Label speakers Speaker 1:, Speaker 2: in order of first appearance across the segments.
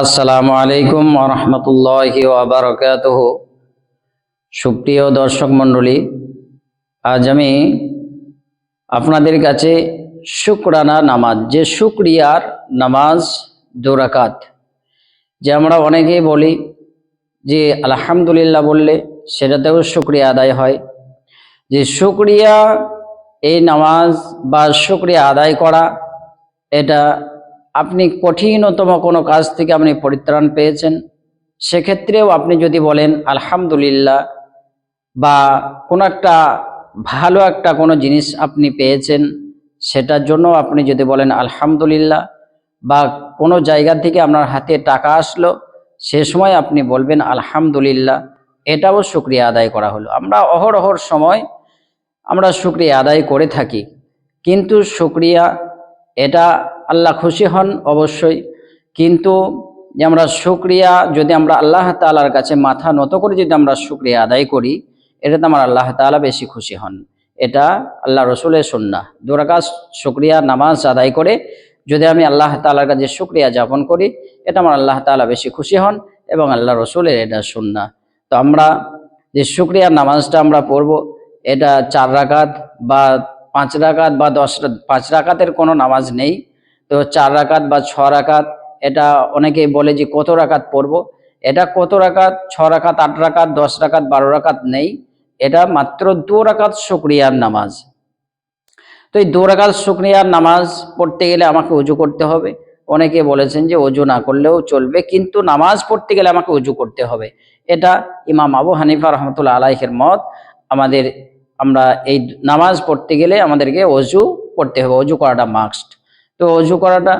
Speaker 1: আসসালামু আলাইকুম রহমতুল্লাহি ওবরকাতহ সুপ্রিয় দর্শক মণ্ডলী, আজ আমি আপনাদের কাছে শুক্রানা নামাজ, যে শুক্রিয়ার নামাজ দুরাকাত যে আমরা অনেকেই বলি যে আলহামদুলিল্লাহ বললে সেটাতেও শুক্রিয়া আদায় হয়। যে শুক্রিয়া এই নামাজ বা শুক্রিয়া আদায় করা, এটা আপনি কঠিনতম কোনো কাজ থেকে আপনি পরিত্রাণ পেয়েছেন? সেক্ষেত্রেও আপনি যদি বলেন, আলহামদুলিল্লাহ বা কোনো একটা ভালো একটা কোনো জিনিস আপনি পেয়েছেন, সেটার জন্য আপনি যদি বলেন, আলহামদুলিল্লাহ বা কোনো জায়গা থেকে আপনার হাতে টাকা আসলো, সে সময় আপনি বলবেন, আলহামদুলিল্লাহ এটাও শুক্রিয়া আদায় করা হলো। আমরা অহরহর সময় আমরা শুক্রিয়া আদায় করে থাকি। কিন্তু শুক্রিয়া এটা আল্লাহ খুশি হন অবশ্যই। কিন্তু যে আমরা শুক্রিয়া যদি আমরা আল্লাহ তালার কাছে মাথা নত করে যদি আমরা শুক্রিয়া আদায় করি এটাতে আমার আল্লাহ তালা বেশি খুশি হন। এটা আল্লাহ রসুলের সন্না দুরাকাজ শুক্রিয়া নামাজ আদায় করে যদি আমি আল্লাহ তালার কাছে শুক্রিয়া যাপন করি, এটা আমার আল্লাহ তালা বেশি খুশি হন এবং আল্লাহ রসুলের এটা সন্না তো আমরা যে শুক্রিয়ার নামাজটা আমরা পড়ব, এটা চার রাকাত বা পাঁচ রাকাত বা দশ পাঁচ রাকাতের কোনো নামাজ নেই। তো চার রাকাত বা ছ রাকাত, এটা অনেকেই বলে যে কত রাকাত পড়ব? এটা কত রাকাত? ছ রাকাত, আট রাকাত, দশ রাকাত, বারো রাকাত নেই। এটা মাত্র দু রাকাত শুক্রিয়ার নামাজ। তো এই দু রাকাত শুক্রিয়ার নামাজ পড়তে গেলে আমাকে উজু করতে হবে। অনেকে বলেছেন যে অজু না করলেও চলবে, কিন্তু নামাজ পড়তে গেলে আমাকে উজু করতে হবে। এটা ইমাম আবু হানিফা রহমতুল্লাহ আলাইহের মত, আমাদের আমরা এই নামাজ পড়তে গেলে আমাদেরকে অজু পড়তে হবে, অজু করাটা মাস্ট তো অজু করাটা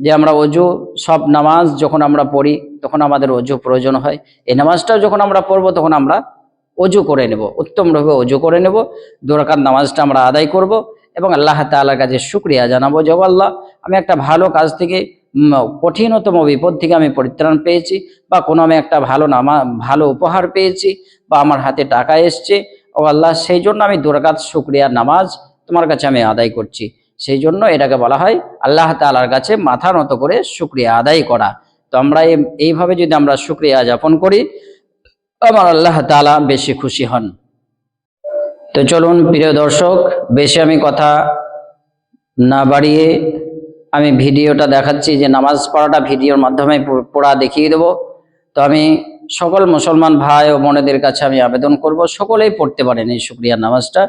Speaker 1: যে আমরা অজু, সব নামাজ যখন আমরা পড়ি তখন আমাদের অজু প্রয়োজন হয়। এই নামাজটাও যখন আমরা পড়ব তখন আমরা অজু করে নেব উত্তমভাবে অজু করে নেব। দুরাকাত নামাজটা আমরা আদায় করব এবং আল্লাহ তাআলার কাছে শুক্রিয়া জানাব। "ও আল্লাহ, আমি একটা ভালো কাজ থেকে কঠিনতম বিপদ থেকে আমি পরিত্রাণ পেয়েছি বা কোনো আমি একটা ভালো নামা, ভালো উপহার পেয়েছি বা আমার হাতে টাকা এসছে। ও আল্লাহ, সেই জন্য আমি দুরাকাত শুক্রিয়ার নামাজ তোমার কাছে আমি আদায় করছি। সেই জন্য এটাকে বলা হয় আল্লাহ তাআলার কাছে মাথা নত করে শুক্রিয়া আদায় করা। তো আমরা এই- এইভাবে যদি আমরা শুক্রিয়া যাপন করি, আমার আল্লাহ তাআলা বেশি খুশি হন। তো চলুন, প্রিয় দর্শক, বেশি আমি কথা না বাড়িয়ে আমি ভিডিওটা দেখাচ্ছি যে নামাজ পড়াটা ভিডিওর মাধ্যমে পড়া দেখিয়ে দেব। তো আমি সকল মুসলমান ভাই ও বোনেদের কাছে আমি আবেদন করব, সকলেই পড়তে পারেন এই শুক্রিয়ার নামাজটা,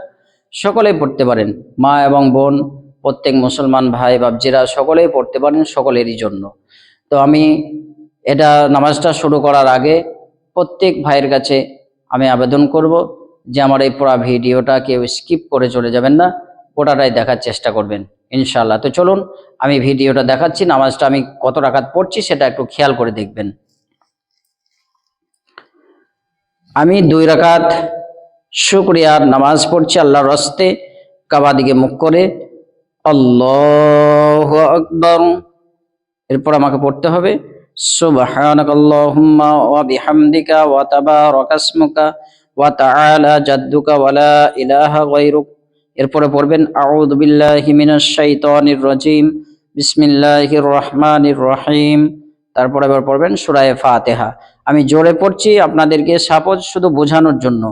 Speaker 1: সকলেই পড়তে পারেন। মা এবং বোন, প্রত্যেক মুসলমান ভাই বাবজিরা সকলেই পড়তে পারেন সকলেরই জন্য। তো আমি এটা নামাজটা শুরু করার আগে প্রত্যেক ভাইয়ের কাছে আমি আবেদন করব যে আমার এই পুরা ভিডিওটা কেউ স্কিপ করে চলে যাবেন না, গোটাটাই দেখার চেষ্টা করবেন ইনশাল্লাহ তো চলুন, আমি ভিডিওটা দেখাচ্ছি, নামাজটা আমি কত রাকাত পড়ছি সেটা একটু খেয়াল করে দেখবেন। আমি দুই রাকাত শুক্রিয়ার নামাজ পড়ছি, আল্লাহর রস্তে কাবা দিকে মুখ করে। আল্লাহ আকবর। এরপর আমাকে পড়তে হবে সুবহানাক আল্লাহুম্মা ওয়া বিহামদিকা ওয়া তাবারাকা ইসমুকা ওয়া তাআলা জাদ্দুকা ওয়া লা ইলাহা গায়রুক। এরপরে পড়বেন, আউযু বিল্লাহি মিনাশ শাইতানির রাজিম। বিসমিল্লাহির রহমানির রহিম। তারপরে এবার পড়বেন সূরা ফাতিহা আমি জোরে পড়ছি আপনাদেরকে সাপোজ শুধু বোঝানোর জন্য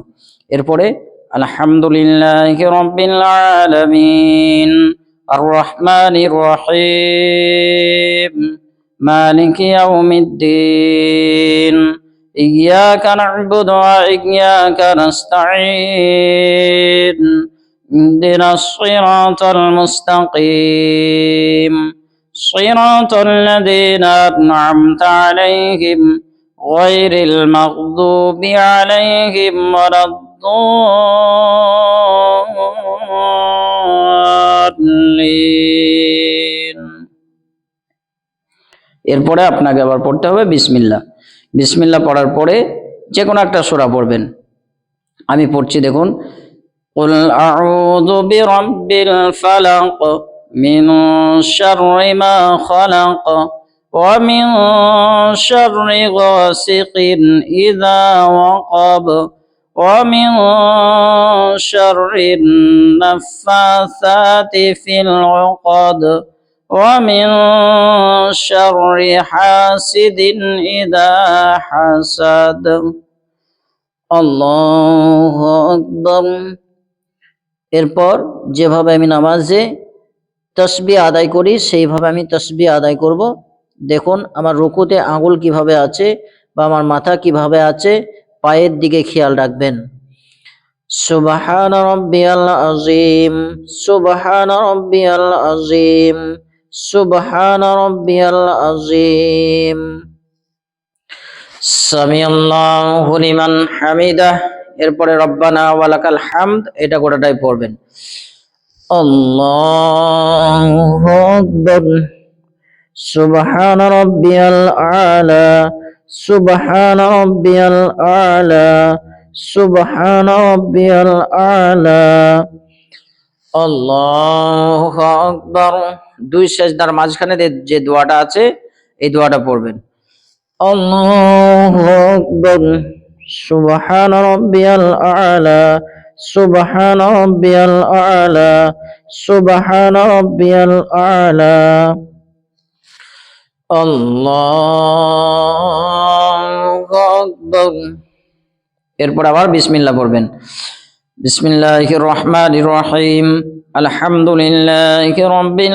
Speaker 1: এরপরে আলহামদুলিল্লাহি রাব্বিল আলামিন আর রহমানির রহিম مالك يوم الدين إياك نعبد وإياك نستعين اهدنا الصراط المستقيم صراط الذين أنعمت عليهم غير المغضوب عليهم ولا الضالين এরপরে আপনাকে আবার পড়তে হবে বিসমিল্লা বিসমিল্লা পড়ার পরে যে কোনো একটা সূরা পড়বেন আমি পড়ছি দেখুন قل أعوذ برب الفلق من شر ما خلق ومن شر غاسق إذا وقب ومن شر النفاثات في العقد ومن شر حاسد إذا حسد الله أكبر এরপর যেভাবে আমি নামাজে তসবি আদায় করি, সেইভাবে আমি তসবি আদায় করব। দেখুন, আমার রুকুতে আঙুল কীভাবে আছে বা আমার মাথা কীভাবে আছে, পায়ের দিকে খেয়াল রাখবেন। সুবহান রব্বিয়াল আজিম সুবহান রব্বিয়াল আজিম সুবহান রব্বিয়াল আজিম সামি আল্লাহু লিমান হামিদাহ। এরপরে রব্বানা ওয়ালাকাল হামদ, এটা গোটাটাই পড়বেন। আল্লাহু আকবার। সুবহান রব্বিয়াল আলা, সুবহান রব্বিয়াল আলা, সুবহান রব্বিয়াল আলা। আল্লাহু আকবার। দুই সেজদার মাঝখানে যে দোয়াটা আছে, এই দোয়াটা পড়বেন। আল্লাহু আকবার। সুবহান রব্বিয়াল আলা সুবহান রব্বিয়াল আলা, সুবহান রব্বিয়াল আলা। আল্লাহু আকবার। এরপর আবার বিসমিল্লাহ পড়বেন। বিসমিল্লাহির রহমানির রহিম। আলহামদুলিল্লাহি রাব্বিল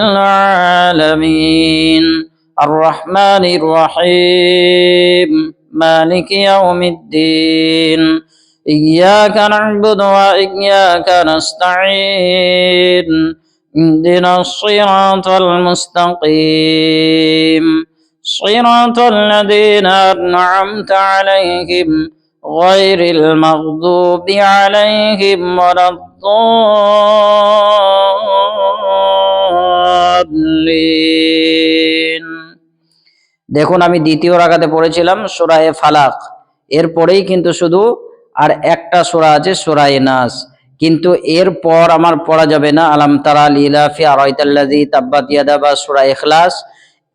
Speaker 1: আলামিন। আর রহমানির রহিম। মালিক ইয়াউমিদ্দিন। إياك نعبد وإياك نستعين اهدنا الصراط المستقيم صراط الذين أنعمت عليهم غير المغضوب عليهم ولا الضالين দেখুন আমি দ্বিতীয় রাগাতে পড়েছিলাম সুরায়ে ফালাক এরপরেই কিন্তু শুধু আর একটা সূরা আছে সুরায়ে নাস কিন্তু এরপর আমার পড়া যাবে না আলাম তারা লিলাফি আরাইতাল্লাযী তাব্বাত ইয়াদা বা সূরা ইখলাস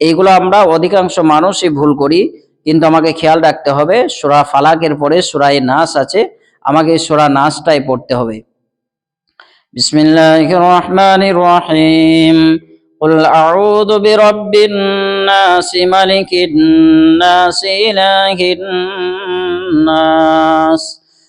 Speaker 1: এইগুলো আমরা অধিকাংশ মানুষই ভুল করি কিন্তু আমাকে খেয়াল রাখতে হবে সূরা ফালাকের পরে সূরায়ে নাস আছে আমাকে এই সূরা নাসটাই পড়তে হবে বিসমিল্লাহির রহমানির রহিম قل أعوذ برب الناس ملك الناس إله الناس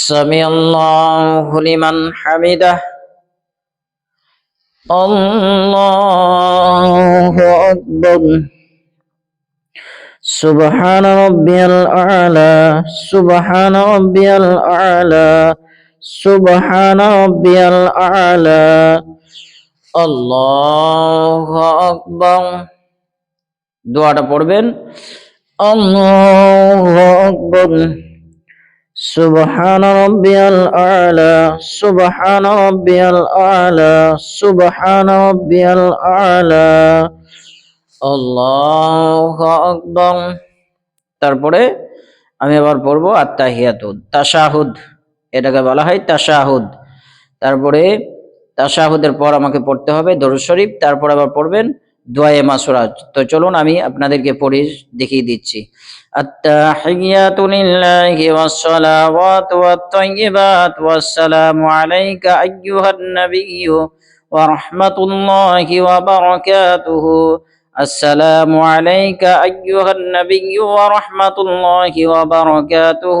Speaker 1: سمع الله لمن حمده الله أكبر سبحان ربي الأعلى سبحان ربي الأعلى سبحان ربي الأعلى الله أكبر দোয়াটা পড়বেন আল্লাহু আকবার سبحان ربي الأعلى سبحان ربي الأعلى سبحان ربي الأعلى الله أكبر তারপরে আমি আবার পড়বো আত্মাহিয়াতুদ তাশাহুদ এটাকে বলা হয় তাশাহুদ তারপরে তাশাহুদের পর আমাকে পড়তে হবে দরুদ শরীফ তারপর আবার পড়বেন দোয়ায়ে মাসুরাজ তো চলুন আমি আপনাদেরকে পড়ে দেখিয়ে দিচ্ছি التحيات لله والصلوات والطيبات والسلام عليك أيها النبي ورحمة الله وبركاته السلام عليك أيها النبي ورحمة الله وبركاته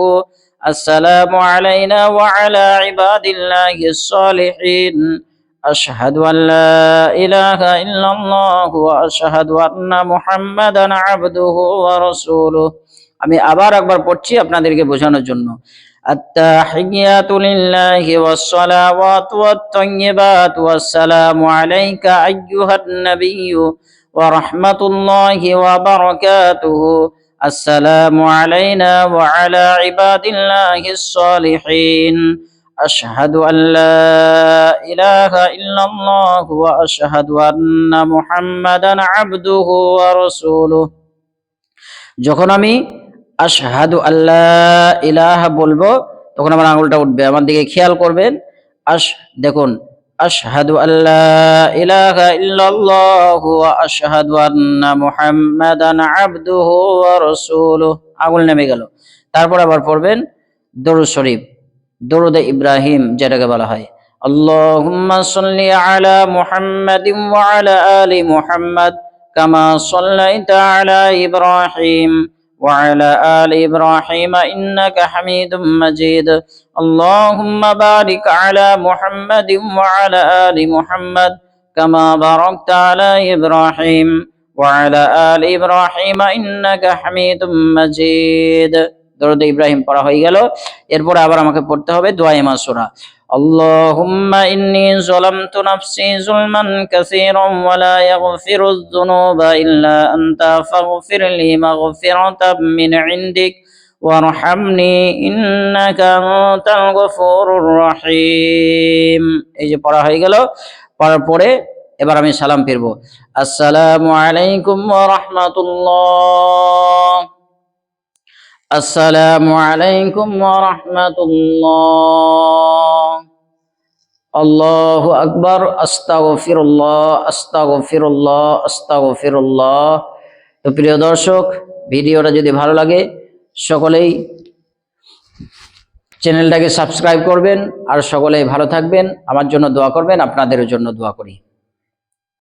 Speaker 1: السلام علينا وعلى عباد الله الصالحين أشهد أن لا إله إلا الله وأشهد أن محمدا عبده ورسوله আমি আবার একবার পড়ছি আপনাদেরকে বোঝানোর জন্য التحيات لله والصلوات والطيبات والسلام عليك أيها النبي ورحمة الله وبركاته السلام علينا وعلى عباد الله الصالحين أشهد أن لا إله إلا الله وأشهد أن محمدا عبده ورسوله যখন আমি আশহাদু আল্লাহ ইলাহা বলবো তখন আমার আঙুলটা উঠবে আমার দিকে খেয়াল করবেন আশ দেখুন আশহাদু আল্লাহ ইলাহা ইল্লাল্লাহু ওয়া আশহাদু আন্না মুহাম্মাদান আবদুহু ওয়া রাসূলুহু আঙুল নেমে গেল তারপর আবার পড়বেন দরুদ শরীফ দরুদ ইব্রাহিম যেটাকে বলা হয় আল্লাহুম্মা সাল্লি আলা মুহাম্মাদিন ওয়া আলা আলি মুহাম্মাদ কামা সাল্লাইতা আলা ইব্রাহিম وعلى آل إبراهيم إنك حميد مجيد اللهم بارك على محمد وعلى آل محمد كما باركت على إبراهيم وعلى آل إبراهيم إنك حميد مجيد দরুদ ইব্রাহিম পড়া হয়ে গেল এরপর আবার আমাকে পড়তে হবে দোয়া মাসুরা اللهم إني ظلمت نفسي ظلما كثيرا ولا يغفر الذنوب إلا أنت فاغفر لي مغفرة من عندك وارحمني إنك أنت الغفور الرحيم এই যে পড়া হয়ে গেল পড়ার পরে এবার আমি সালাম ফিরবো আসসালামু আলাইকুম ওয়া রাহমাতুল্লাহ আসসালামু আলাইকুম রাহমাতুল্লাহ। আল্লাহু আকবার, আস্তাগফিরুল্লাহ আস্তাগফিরুল্লাহ আস্তাগফিরুল্লাহ। তো প্রিয় দর্শক, ভিডিওটা যদি ভালো লাগে, সকলেই চ্যানেলটাকে সাবস্ক্রাইব করবেন আর সকলেই ভালো থাকবেন। আমার জন্য দোয়া করবেন, আপনাদের জন্য দোয়া করি।